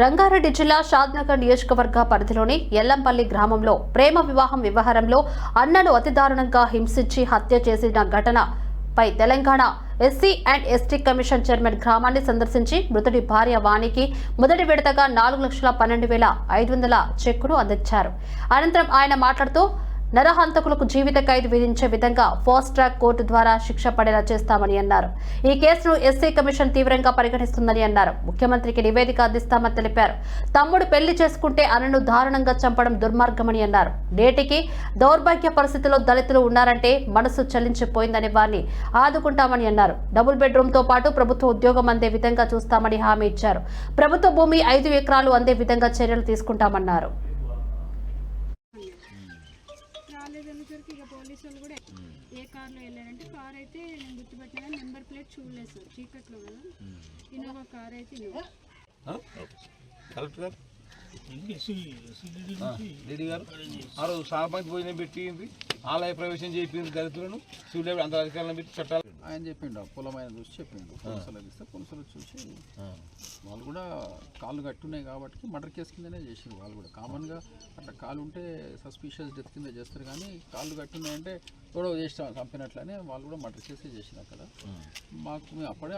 రంగారెడ్డి జిల్లా షాద్నగర్ నియోజకవర్గ పరిధిలోని ఎల్లంపల్లి గ్రామంలో ప్రేమ వివాహం వ్యవహారంలో అన్నను అతి దారుణంగా హింసించి హత్య చేసిన ఘటనపై Telangana SC and ST commission chairman గ్రామాన్ని సందర్శించి మృతుడి భార్య వాణికి మొదటి విడతగా నాలుగు లక్షల పన్నెండు వేల ఐదు వందల చెక్కును అందించారు. అనంతరం ఆయన మాట్లాడుతూ నరహంతకులకు జీవిత ఖైదు విధించే విధంగా ఫాస్ట్ ట్రాక్ కోర్టు ద్వారా శిక్ష పడేలా చేస్తామని అన్నారు. ఈ కేసును ఎస్సీ కమిషన్ తీవ్రంగా పరిగణిస్తుందని అన్నారు. ముఖ్యమంత్రికి నివేదిక అందిస్తామని తెలిపారు. తమ్ముడు పెళ్ళి చేసుకుంటే అనను దారుణంగా చంపడం దుర్మార్గమని అన్నారు. నేటికి దౌర్భాగ్య పరిస్థితిలో దళితులు ఉన్నారంటే మనసు చలించిపోయిందని వారిని ఆదుకుంటామని అన్నారు. డబుల్ బెడ్రూమ్తో పాటు ప్రభుత్వ ఉద్యోగం అందే విధంగా చూస్తామని హామీ ఇచ్చారు. ప్రభుత్వ భూమి ఐదు ఎకరాలు అందే విధంగా చర్యలు తీసుకుంటామన్నారు. రాలేదనేసరికి ఇక పోలీసు వాళ్ళు కూడా ఏ కార్లో వెళ్ళారంటే కార్ అయితే నేను గుర్తుపెట్టిన నెంబర్ ప్లేట్ చూడలేదు సార్ చీకట్లో కదా. ఇన్నోవా కార్ అయితే ఇన్నోవా. కలెక్టర్ గారు? ఆ రోజు సహపంచి భోజనం పెట్టింది ఆలయ ప్రవేశం చేయింది దళితులను శివులేవి అంత అధికారులను పెట్టి చట్టాలు ఆయన చెప్పిండు పొలం ఆయన చూసి చెప్పిండు. పోలీసులకు ఇస్తే పోలీసులు చూసి వాళ్ళు కూడా కాళ్ళు కట్టున్నాయి కాబట్టి మర్డర్ కేసు కిందనే చేసిండు వాళ్ళు కూడా. కామన్గా అట్లా కాలు ఉంటే సస్పీషియస్ డెత్ కింద చేస్తారు కానీ కాళ్ళు కట్టున్నాయంటే గొడవ చేసిన చంపినట్లనే వాళ్ళు కూడా మర్డర్ కేసే చేసిన అక్కడ మాకు మేము అప్పుడే